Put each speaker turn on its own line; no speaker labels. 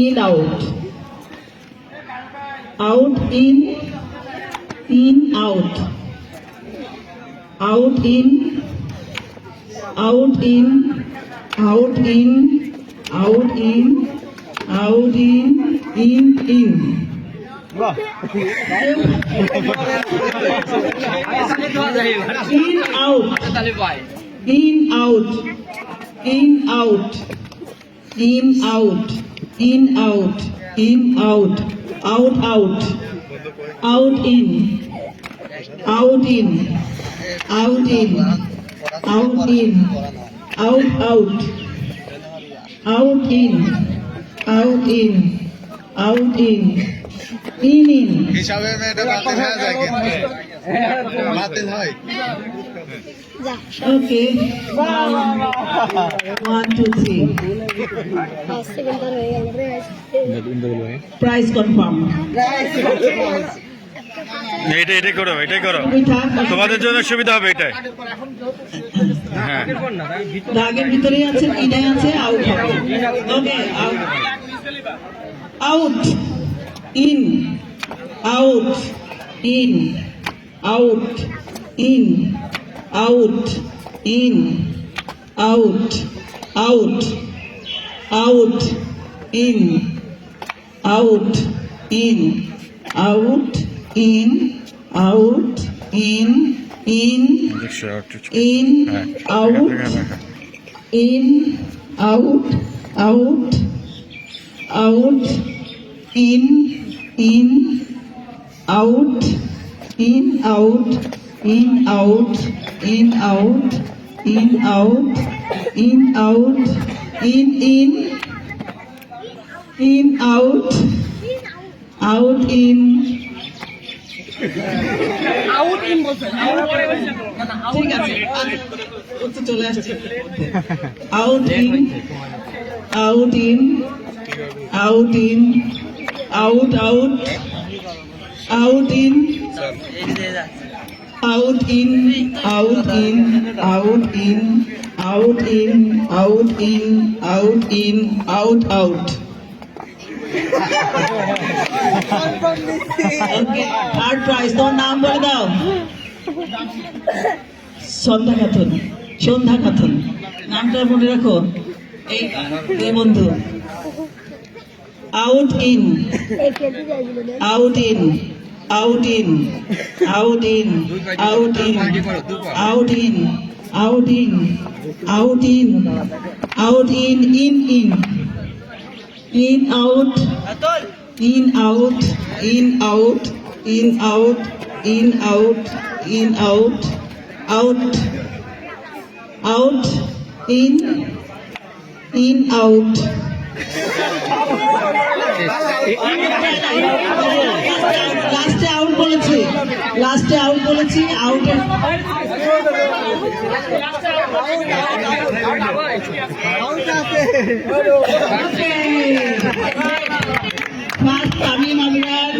In out out in in out out in out in out in out in out in in in in out in out in out in out in, out in, out out out out in out in out in out in, out out out in out in out in in in.
হিসাবে মেয়েটা বাতিল হয়ে যায় কিন্তু। বাতিল হয়।
Okay. One two three. Price confirm
এটা এটাই করো এটাই করো। তোমাদের জন্য সুবিধা হবে এটাই। হ্যাঁ।
দাগের ভিতরেই আছে ইনাই আছে আউট হবে। Okay out out in out in out in out, in, out, out, out, in, out, in, out, in,
out, in,
in,
in,
out, in, out, out, out, in, in, out, in, out, in out in out in out in out in in in out out in. Out in বলছেন ঠিক আছে আচ্ছা, চলে আসছে। Out in out in out in out out out in. Out in out in out in out in out in out in out out okay third prize তোমার নাম বলে দাও। সন্ধ্যা খাতুন সন্ধ্যা খাতুন নামটা মনে রাখো। এই বন্ধু। Out in out in out in, out in, out in, out in, out in, out in, out in, out, in, out, in, out, in, out, out, out, in, in, out. লাস্টে আউট বলেছি লাস্টে out বলেছি আউটের first Tamim আমিরার